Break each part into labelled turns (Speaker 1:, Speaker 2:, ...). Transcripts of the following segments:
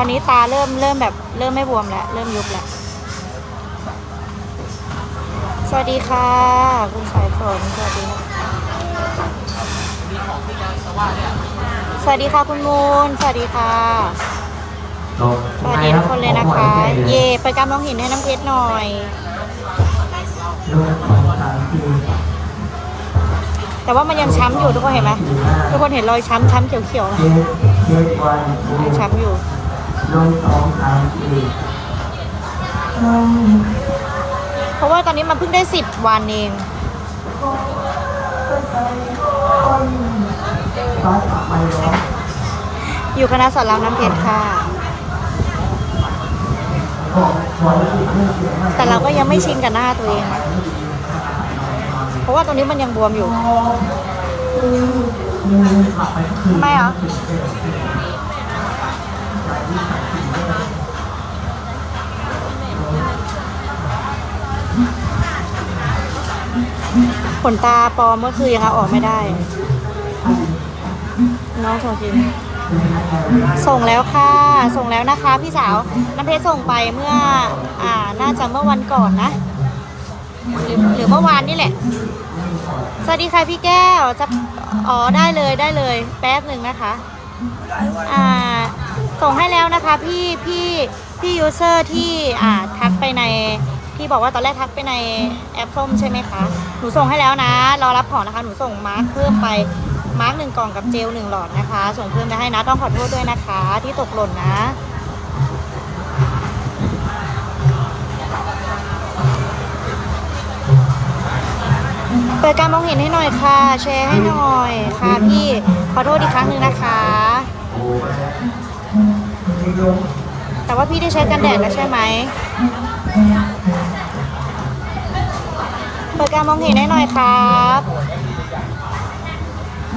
Speaker 1: อนนี้ตาเริ่มเริ่มแบบเริ่มไม่บวมแล้ว เริ่มยุบแล้ว สวัสดีค่ะ คุณสายฝนสวัสดีค่ะสวัสดีค่ะคุณมูล สวัสดีค่ะ สวัสดีทุกคนเลยนะคะ เย่ไปกำมองเห็นให้น้ำเพชรหน่อยแต่ว่ามันยังช้ำอยู่ทุกคนเห็นไหมทุกคนเห็นรอยช้ำช้ำเขียวๆไหม
Speaker 2: เจ็ดเจ็ดวัน
Speaker 1: ยังช้ำอยู่
Speaker 2: ลงสองสามสี่ลง
Speaker 1: เพราะว่าตอนนี้มันเพิ่งได้สิบวันเอง
Speaker 2: ฟ้าถักไม่ร้อง
Speaker 1: อยู่คณะสอนรามน้ำเพชรค่ะ
Speaker 2: บอกสอนอีกเรื่องเสียง
Speaker 1: แต่เราก็ยังไม่ชินกับหน้าตัวเองนะเพราะว่าตรงนี้มันยังบวมอยู่
Speaker 2: ขับไปก็คือ
Speaker 1: ทำไมเหรอ ขนตาปลอมก็คือยังเอาออกไม่ได้ น้องส่งจริงส่งแล้วค่ะ ส่งแล้วนะคะพี่สาว น้ำเพชรส่งไปเมื่อ อ่า น่าจะเมื่อวันก่อนนะ หรือหรือเมื่อวานนี่แหละ สวัสดีค่ะพี่แก้ว จะ อ๋อ ได้เลยได้เลย แป๊บหนึ่งนะคะ อ่า ส่งให้แล้วนะคะพี่พี่พี่ยูเซอร์ที่ อ่า ทักไปใน ที่บอกว่าตอนแรกทักไปในแอปส้มใช่ไหมคะ หนูส่งให้แล้วนะ รอรับของนะคะ หนูส่งมาร์คเพิ่มไป มาร์คหนึ่งกล่องกับเจลหนึ่งหลอดนะคะ ส่งเพิ่มไปให้นะ ต้องขอโทษด้วยนะคะ ที่ตกหล่นนะเปิดการมองเห็นให้หน่อยค่ะ แชร์ให้หน่อยค่ะพี่ ขอโทษอีกครั้งหนึ่งนะคะ แต่ว่าพี่ได้ใช้กันแดดแล้วใช่ไหม ปิดการมองเห็นให้หน่อยครับ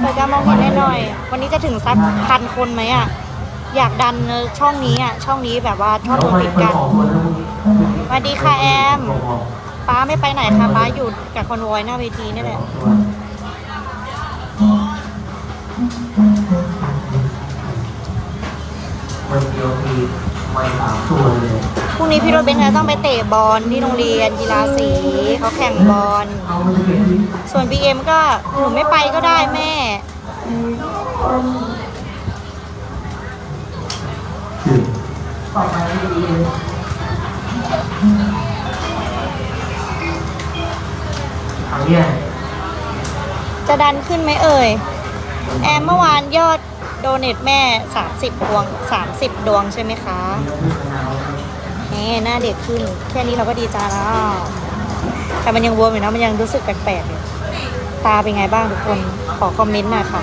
Speaker 1: เปิดการมองเห็นให้หน่อย วันนี้จะถึงสักพันคนไหมอะ อยากดันช่องนี้อะ ช่องนี้แบบว่าชอบโดนติดกันสวัสดีค่ะแอม ป้าไม่ไปไหนค่ะป้าอยู่กับคอนโวยหน้าเวทีนี่แหละ
Speaker 2: คนเดียวทีไม่สามตัวเลย
Speaker 1: พรุ่งนี้พี่โรถเบนซ์ต้องไปเตะบอลที่โรงเรียนกีฬาสีเขาแข่งบอล ส่วนบีเอ็มก็หนูไม่ไปก็ได้แม่ จะดันขึ้นไหมเอ่ย แอมเมื่อวานยอดโดเนทแม่ 30 ดวง 30 ดวงใช่ไหมคะ นี่หน้าเด็กขึ้น แค่นี้เราก็ดีใจแล้ว แต่มันยังบวมอยู่นะ มันยังรู้สึกแปลกๆอยู่ ตาเป็นไงบ้างทุกคน ขอคอมเมนต์หน่อยค่ะ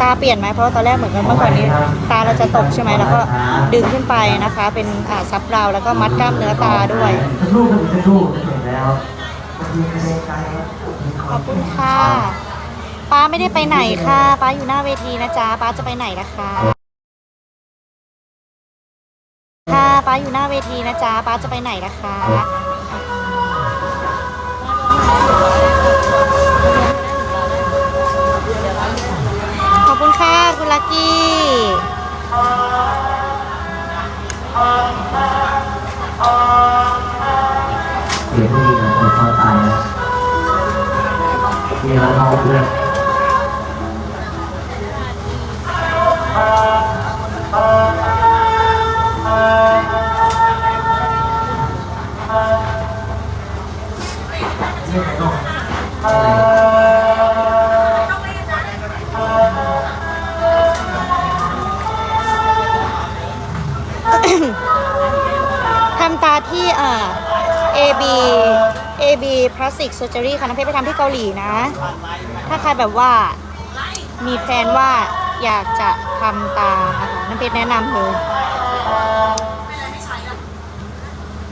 Speaker 1: ตาเปลี่ยนไหม เพราะว่าตอนแรกเหมือนกันเมื่อก่อนนี้ ตาเราจะตกใช่ไหม แล้วก็ดึงขึ้นไปนะคะ เป็นอ่าซับเราแล้วก็มัดกล้ามเนื้อตาด้วย
Speaker 2: จะรูปมันจะรูปเห็นแล้วมันมีกเด็นใจครับ
Speaker 1: ขอบคุณค่ะ ป้าไม่ได้ไปไหนค่ะ ป้าอยู่หน้าเวทีนะจ๊ะ ป้าจะไปไหนนะคะ ป้าอยู่หน้าเวทีนะจ๊ะป้าจะไปไหนนะคะ ขอบคุณค่ะ คุณลักกี้
Speaker 2: เสียงดีนะคนเขาตายแล้วมีแล้วเขาเลือก
Speaker 1: Plastic Surgery ค่ะน้ำเพชรไปทำที่เกาหลีนะ ถ้าใครแบบว่ามีแพลนว่าอยากจะทำตานะคะน้ำเพชรแนะนำเลย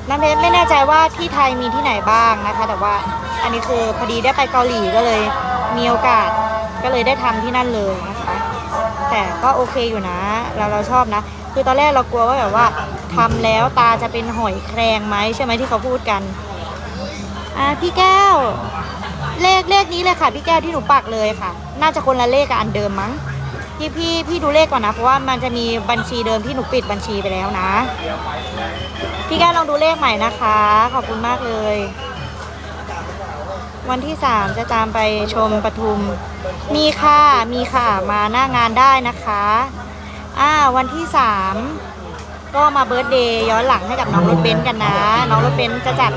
Speaker 1: น้ำเพชรไม่แน่ใจว่าที่ไทยมีที่ไหนบ้างนะคะ แต่ว่าอันนี้คือพอดีได้ไปเกาหลีก็เลยมีโอกาสก็เลยได้ทำที่นั่นเลยนะคะ แต่ก็โอเคอยู่นะ เราเราชอบนะ คือตอนแรกเรากลัวว่าแบบว่าทำแล้วตาจะเป็นหอยแครงไหมใช่ไหมที่เขาพูดกัน อ่าพี่แก้ว เลขเลขนี้เลยค่ะ พี่แก้วที่หนูปักเลยค่ะ น่าจะคนละเลขกับอันเดิมมั้งพี่พี่พี่พี่ดูเลขก่อนนะ เพราะว่ามันจะมีบัญชีเดิมที่หนูปิดบัญชีไปแล้วนะ พี่แก้วลองดูเลขใหม่นะคะ ขอบคุณมากเลย วันที่สามจะตามไปชมปทุม มีค่ะ มีค่ะ มาหน้างานได้นะคะ อ่า วันที่สาม ก็มาเบิร์ตเดย์ย้อนหลังให้กับน้องรถเบนซ์กันนะ น้องรถเบนซ์จะจัด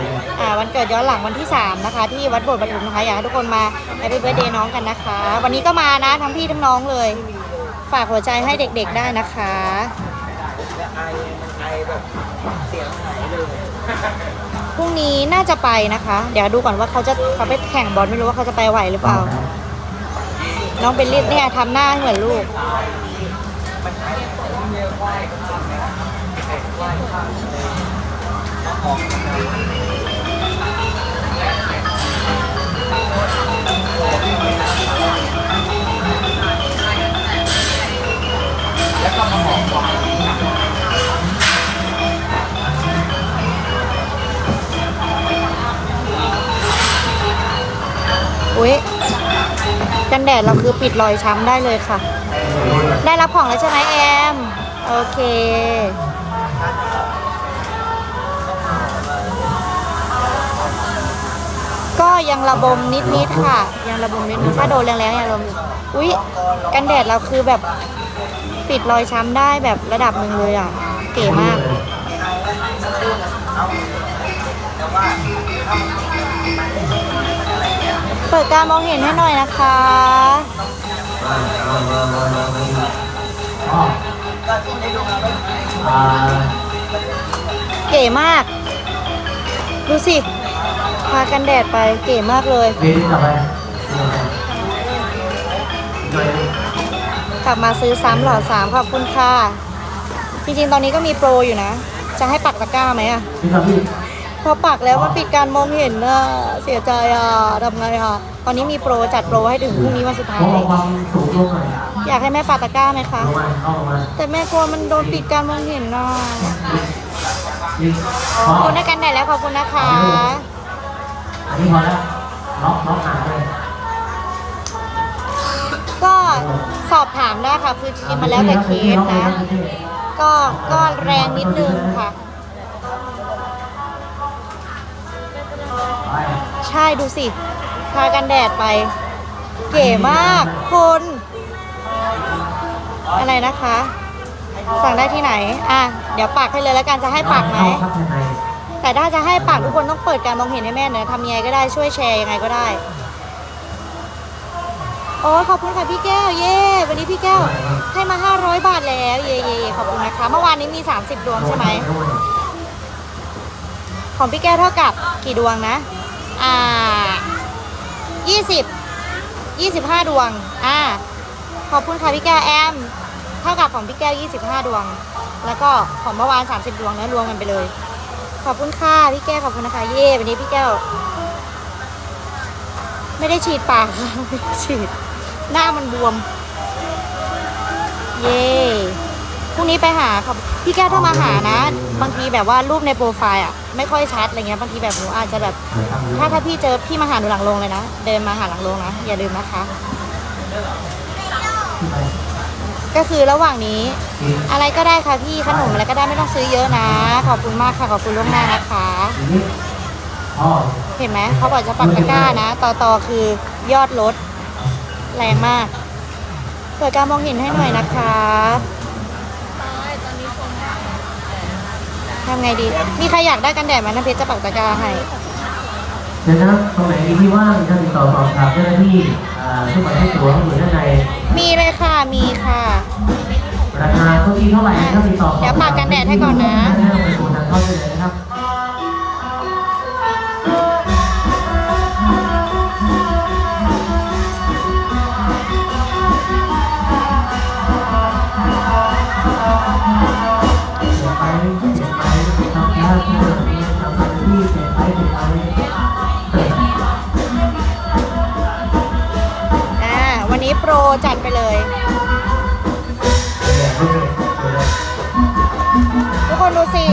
Speaker 1: วันเกิดย้อนหลังวันที่สามนะคะ ที่วัดโบสถ์ปทุมนะคะอยากให้ทุกคนมาแฮปปี้เบิร์ตเดย์น้องกันนะคะ วันนี้ก็มานะทั้งพี่ทั้งน้องเลย ฝากหัวใจให้เด็กๆได้นะคะพรุ่งนี้น่าจะไปนะคะ เดี๋ยวดูก่อนว่าเขาจะเขาไปแข่งบอลไม่รู้ว่าเขาจะไปไหวหรือเปล่า น้องเบลลิสเนี่ยทำหน้าเหมือนลูก อุ๊ยกันแดดเราคือปิดรอยช้ำได้เลยค่ะ ได้รับของแล้วใช่ไหมแอม โอเค ก็ยังระบมนิดๆค่ะ ยังระบมนิดๆถ้าโดนแรงๆยังระบมอยู่อุ๊ย กันแดดเราคือแบบปิดรอยช้ำได้แบบระดับหนึ่งเลยอะ เก๋มาก เปิดการมองเห็นให้หน่อยนะคะ
Speaker 2: อ๋ออ่า
Speaker 1: เก๋มาก ดูสิพากันแดดไปเก๋มากเลย
Speaker 2: เรียนต่อไปโดย
Speaker 1: กลับมาซื้อซ้ำหลอดสามขอบคุณค่ะ จริงๆ ตอนนี้ก็มีโปรอยู่นะ จะให้ปักตะกร้าไหมอะ
Speaker 2: พี่ครับพี่
Speaker 1: พอปักแล้วมันปิดการมองเห็นอะเสียใจอะทำไงอะ ตอนนี้มีโปรจัดโปรให้ถึงพรุ่งนี้วันสุดท้าย
Speaker 2: มองความสูงลงหน่อย
Speaker 1: อยากให้แม่ปักตะกร้าไหมคะ
Speaker 2: ลงมาเข้าลงมา
Speaker 1: แต่แม่กลัวมันโดนปิดการมองเห็นน่ะ
Speaker 2: ยิงพ
Speaker 1: ข
Speaker 2: อ
Speaker 1: อบคุณในกันแดดแล้วขอบคุณนะคะ
Speaker 2: อันนี้พอแล้วล็อกล็อกหางเลย
Speaker 1: ก็สอบถามได้ค่ะ คือจริงๆมันแล้วแต่เคสนะ ก็ก็แรงนิดนึงค่ะ
Speaker 2: ไป
Speaker 1: ใช่ดูสิ ทากันแดดไป เก๋มากคุณอะไรนะคะ สั่งได้ที่ไหน อะ เดี๋ยวปักให้เลยแล้วกันจะให้ปักไหม แต่ถ้าจะให้ปักทุกคนต้องเปิดการมองเห็นให้แม่เนะทำยังไงก็ได้ช่วยแชร์ยังไงก็ได้ โอ้ขอบคุณค่ะพี่แก้ว เย้วันนี้พี่แก้วให้มา 500 บาทแล้ว เย่เย่เย่ขอบคุณนะคะ เมื่อวานนี้มี 30 ดวงใช่ไหม ของพี่แก้วเท่ากับกี่ดวงนะ อ่า ยี่สิบยี่สิบห้าดวง อ่า ขอบคุณค่ะพี่แก้วแอม เท่ากับของพี่แก้วยี่สิบห้าดวง แล้วก็ของเมื่อวานสามสิบดวงนะรวมกันไปเลย ขอบคุณค่ะพี่แก้วขอบคุณนะคะ เย่วันนี้พี่แก้ว ไม่ได้ฉีดปากค่ะไม่ได้ฉีด หน้ามันบวม เย่พรุ่งนี้ไปหาครับพี่แก้วถ้ามาหานะ บางทีแบบว่ารูปในโปรไฟล์อะ ไม่ค่อยชัดอะไรเงี้ยบางทีแบบหนูอาจจะแบบ ถ้าถ้าพี่เจอพี่มาหาหนูหลังโรงเลยนะเดินมาหาหลังโรงนะอย่าลืมนะคะ ก็คือระหว่างนี้ อะไรก็ได้ค่ะพี่ขนมอะไรก็ได้ไม่ต้องซื้อเยอะนะ ขอบคุณมากค่ะขอบคุณล่วงหน้านะคะ
Speaker 2: อ๋อ
Speaker 1: เห็นไหมเขาบอกจะปักตะกร้านะต่อต่อคือยอดลดแรงมากเปิดการมองเห็นให้หน่อยนะคะ ทำไงดี มีใครอยากได้กันแดดไหมน้ำเพชรจะปักตะกร้าให้
Speaker 2: เดี๋ยวนะครับตรงไหนมีที่ว่างจะติดต่อสอบถามเจ้าหน้าที่อ่าทุกประเทศตัวหรือด้านใน
Speaker 1: มีเลยค่ะ มีค่ะ
Speaker 2: ราคาเท่าที่เท่าไหร่ถ้าติดต่อ
Speaker 1: เดี๋ยวปากกันแดดให้ก่อนนะ
Speaker 2: ได้ไปสู่ทางเข้าได้เลยนะครับเสียไปเสียไป
Speaker 1: รจัดไปเลย ทุกคนดูสิ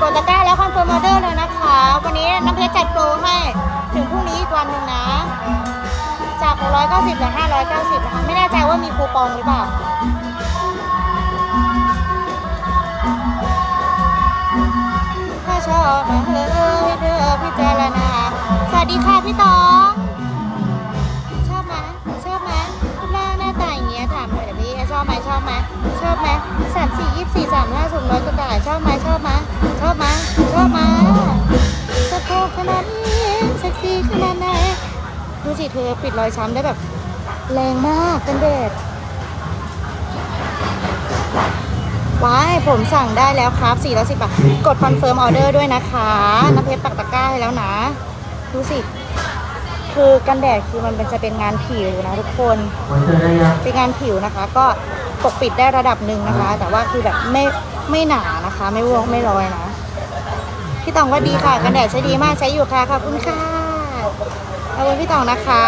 Speaker 1: กดตะกร้าแล้วคอนเฟิร์มออเดอร์เลยนะคะ วันนี้น้ำเพชรจัดโปรให้ ถึงพรุ่งนี้อีกวันหนึ่งนะ จาก 690กับ590นะคะ ไม่แน่ใจว่ามีคูปองหรือเปล่าถ้าชอบมาเฮ้ยเธอพิจารณาสวัสดีค่ะพี่ตอง สามสี่ยี่สี่สามห้าสูงร้อยกว่าต่ายชอบไหมชอบไหมชอบไหมชอบไหมสะโพกขนาดนี้เซ็กซี่ขนาดไหนดูสิเธอปิดรอยช้ำได้แบบ แรงมากกันเดดว้ายผมสั่งได้แล้วครับ4 1 0บาทกดคอนเฟิร์มออเดอร์ด้วยนะคะน้ำเพชรปักตะกร้าให้แล้วนะ ดูสิ คือกันแดดคือมันเป็นจะเป็นงานผิวนะทุกคน
Speaker 2: หัวเจอได้ยัง
Speaker 1: เป็นงานผิวนะคะ ก็ ปกปิดได้ระดับหนึ่งนะคะ แต่ว่าคือแบบไม่ไม่หนานะคะ ไม่วงไม่ลอยนะพี่ตองว่าดีค่ะกันแดดใช้ดีมากใช้อยู่ค่ะขอบคุณค่ะขอบคุณพี่ตองนะคะ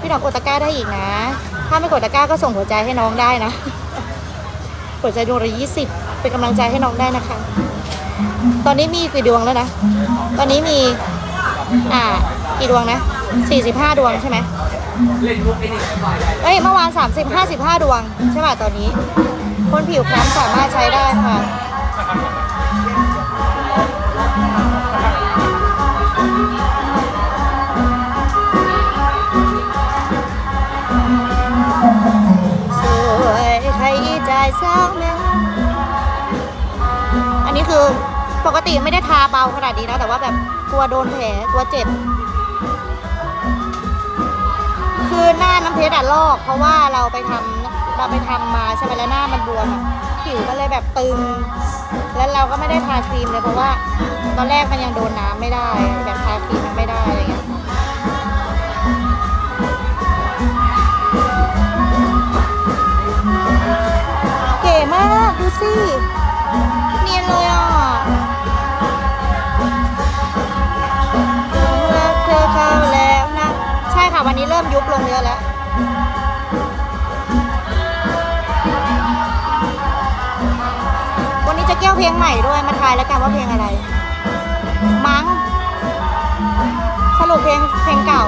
Speaker 1: พี่ตองกดตะกร้าได้อีกนะ ถ้าไม่กดตะกร้าก็ส่งหัวใจให้น้องได้นะหัวใจดวงละยี่สิบเป็นกำลังใจให้น้องได้นะคะ ตอนนี้มีกี่ดวงแล้วนะ ตอนนี้มี อ่า กี่ดวงนะสี่สิบห้าดวงใช่ไหม เอ้ยเมื่อวาน 30 55 ดวง ใช่ป่ะตอนนี้ คนผิวคล้ำสามารถใช้ได้ค่ะ สวยใครใจเศร้าแม่อันนี้คือปกติไม่ได้ทาเบาขนาดนี้นะ แต่ว่าแบบกลัวโดนแผลกลัวเจ็บ เพชรอะลอก เพราะว่าเราไปทำเราไปทำมาใช่ไหมแล้วหน้ามันบวมอะผิวมันเลยแบบตึง แล้วเราก็ไม่ได้ทาครีมเลยเพราะว่า ตอนแรกมันยังโดนน้ำไม่ได้ แบบทาครีมมันไม่ได้อะไรเงี้ยเก๋มากดูสิเนียนเลยอะเธอเข้าแล้วนะ ใช่ค่ะวันนี้เริ่มยุบลงเยอะแล้ว กี่ยวเพลงใหม่ด้วยมาทายแล้วกันว่าเพลงอะไร มั้ง สรุปเพลงเพลงเก่า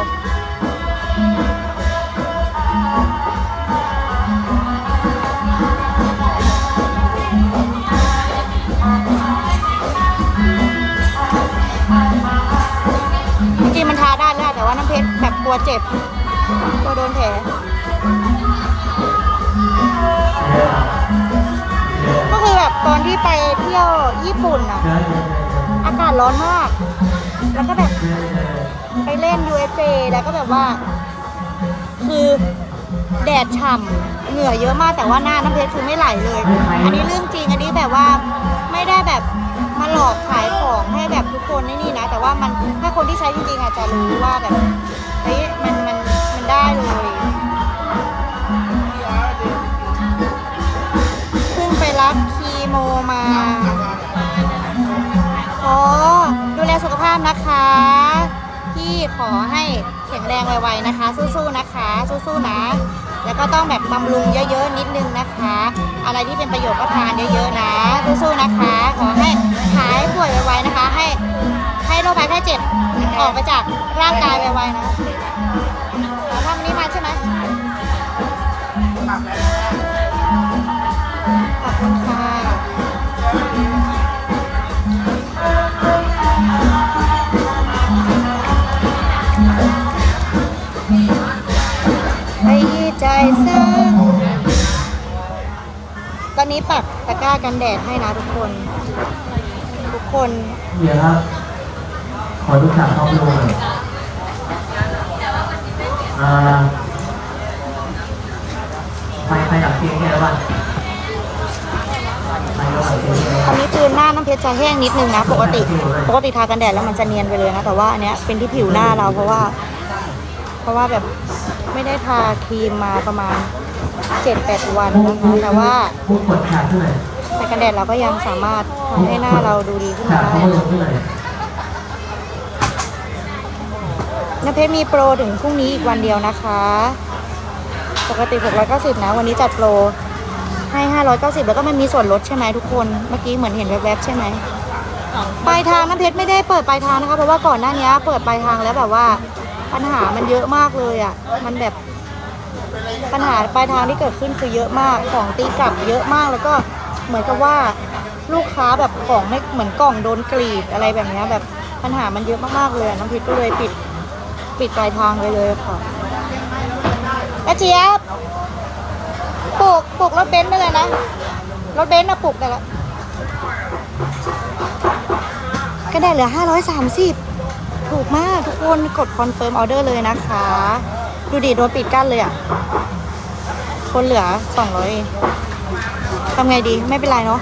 Speaker 1: จริงๆมันทาได้แล้วแต่ว่าน้ำเพชรแบบกลัวเจ็บกลัวโดนแผลก็คือแบบ ตอนที่ไปเที่ยวญี่ปุ่นอะ
Speaker 2: เจอเจอ
Speaker 1: อากาศร้อนมาก แล้วก็แบบ
Speaker 2: เจอเจอ
Speaker 1: ไปเล่น USJ แล้วก็แบบว่า คือแดดฉ่ำเหงื่อเยอะมากแต่ว่าหน้าน้ำเพชรคือไม่ไหลเลย อันนี้เรื่องจริงอันนี้แบบว่าไม่ได้แบบมาหลอกขายของให้แบบทุกคนนี่นี่นะแต่ว่ามันถ้าคนที่ใช้จริงๆอาจจะรู้ว่าแบบเฮ้ยมันมันมันได้เลยเพิ่งไปรับคี โมมาอ๋อดูแลสุขภาพนะคะพี่ขอให้แข็งแรงไวๆนะคะ สู้ๆนะคะ สู้ๆนะ แล้วก็ต้องแบบบำรุงเยอะๆนิดนึงนะคะ อะไรที่เป็นประโยชน์ก็ทานเยอะๆนะ สู้ๆนะคะ ขอให้หายป่วยไวๆนะคะ ให้ให้โรคภัยไข้เจ็บออกไปจากร่างกายไวๆนะอ๋อทำนนี้มาใช่ไหมขอบคุณค่ะ นนี้ปักตะกร้ากันแดดให้นะทุกคน ทุกคน
Speaker 2: เดี๋ยวครับ ขอทุกฉากเข้าไปดูหน่อยอ่าไปไปดับเทียนแค่ละวันไประหว่างเทียนแค่
Speaker 1: ตอนนี้คือหน้าน้ำเพชรจะแห้งนิดนึงนะ ปกติ ปกติทากันแดดแล้วมันจะเนียนไปเลยนะ แต่ว่าอันเนี้ยเป็นที่ผิวหน้าเราเพราะว่า เพราะว่าแบบ ไม่ได้ทาครีมมาประมาณ 7-8 วันนะคะ แต่ว่า
Speaker 2: ผู้กดฉากเท่าไหร่
Speaker 1: แต่กันแดดเราก็ยังสามารถทำให้หน้าเราดูดีขึ้น
Speaker 2: ฉามา
Speaker 1: ก
Speaker 2: เขา
Speaker 1: ได้
Speaker 2: ลงเท่าไหร่
Speaker 1: น้ำเพชรมีโปรถึงพรุ่งนี้อีกวันเดียวนะคะ ปกติ 690 นะ วันนี้จัดโปรให้ 590 แล้วก็มันมีส่วนลดใช่ไหมทุกคน เมื่อกี้เหมือนเห็นแวบๆใช่ไหมปลายทางน้ำเพชรไม่ได้เปิดปลายทางนะคะ เพราะว่าก่อนหน้านี้เปิดปลายทางแล้วแบบว่า ปัญหามันเยอะมากเลยอะ มันแบบปัญหาปลายทางที่เกิดขึ้นคือเยอะมาก ของตีกลับเยอะมากแล้วก็เหมือนกับว่าลูกค้าแบบของไม่เหมือนกล่องโดนกรีดอะไรแบบนี้แบบปัญหามันเยอะมากๆเลยน้องพิษก็เลยปิดปิดปลายทางไปเลยค่ะกระเจี๊ยบปลูกปลูกรถเบนซ์ได้เลยนะรถเบนซ์นะปลูกได้ละก็ได้เหลือ530 ถูกมากทุกคนกดคอนเฟิร์มออเดอร์เลยนะคะ ดูดิโดนปิดกั้นเลยอะ คนเหลือ200เองทำไงดีไม่เป็นไรเนาะ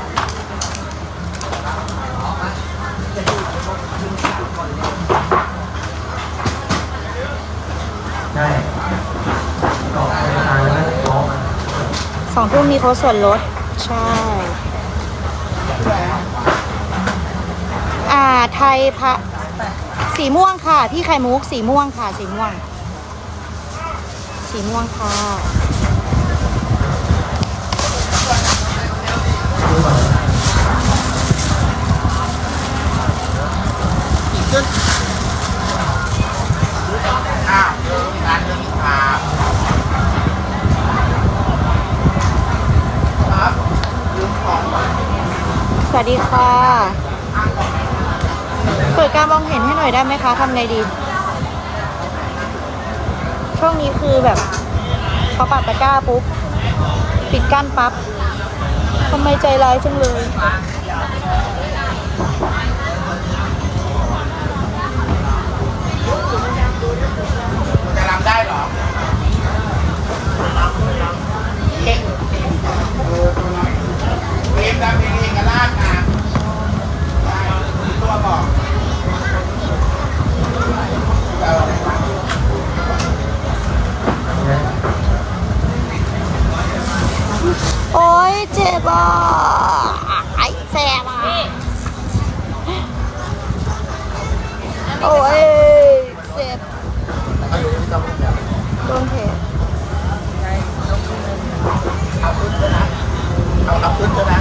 Speaker 1: สองทุ่มมีโค้ดส่วนลด ใช่อ่าไทยพระ สีม่วงค่ะ พี่ไข่มุกสีม่วงค่ะ สีม่วง สีม่วงค่ะ
Speaker 3: อ้าวเรื่องการเรื่องครับครับลืมของ
Speaker 1: สวัสดีค่ะ เปิดการมองเห็นให้หน่อยได้ไหมคะทำไงดี ช่วงนี้คือแบบพอปัดตะกร้าปุ๊บ ปิดกั้นปั๊บทำไมใจร้ายจังเลย
Speaker 3: เอาเอาขึ้นด้วยนะ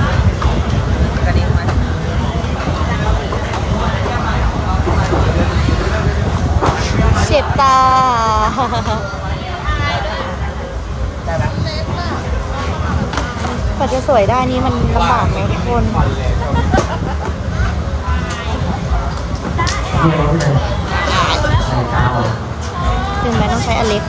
Speaker 3: เจ็
Speaker 1: บตา
Speaker 3: ได้ไหม
Speaker 1: กว่าจะสวยได้นี่มันลำบากนะทุกคน ถึงแม้ต้องใช้อเล็ก